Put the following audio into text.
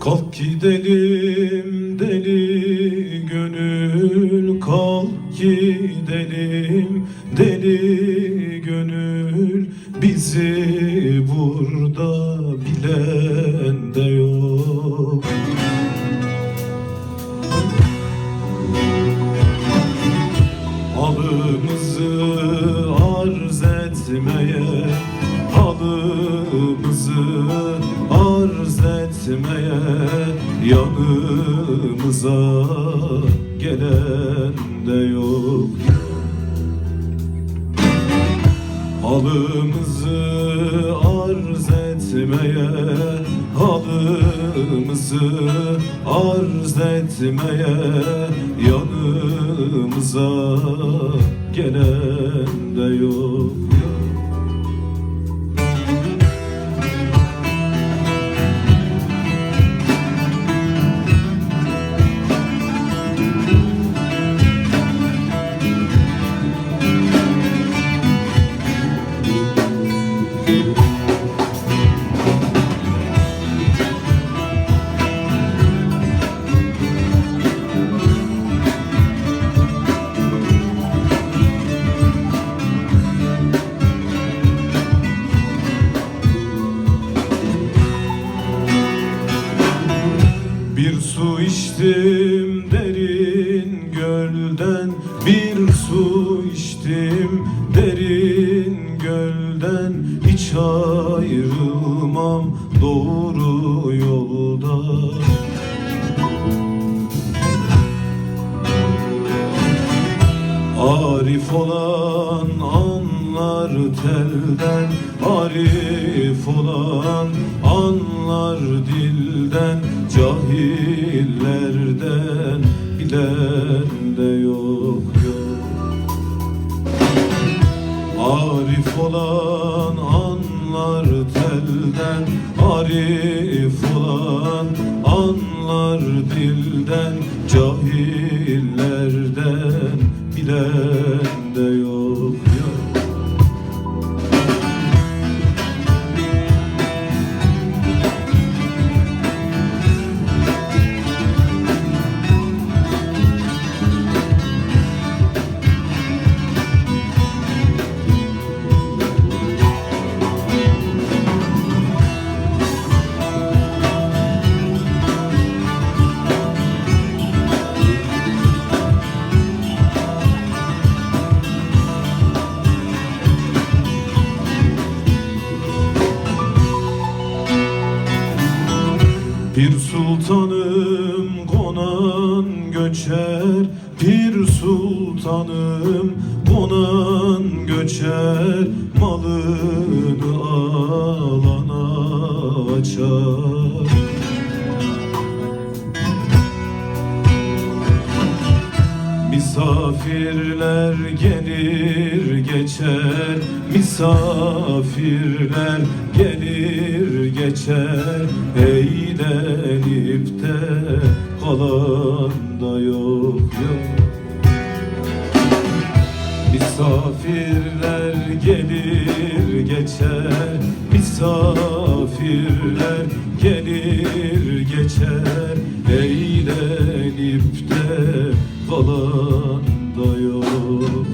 Kalk gidelim deli gönül. Kalk gidelim deli gönül. Bizi burada bilen de yok. Halımızı arz etmeye Halımızı arz etmeye Yanımıza gelen de yok. Halımızı arz etmeye Halımızı arz etmeye Yanımıza gelen su içtim derin gölden Bir su içtim derin gölden. Hiç ayrılmam doğru yolda. Arif olan anlar telden Arif olan anlar dilden bilen de yok yok. Arif olan anlar telden Arif olan anlar dilden Cahillerden Bir sultanım konan göçer Bir sultanım konan göçer Malını alana açar. Misafirler gelir geçer Misafirler gelir geçer. Eğlenip Misafirler gelir geçer. Misafirler gelir geçer. Eğlenip de falan da yok.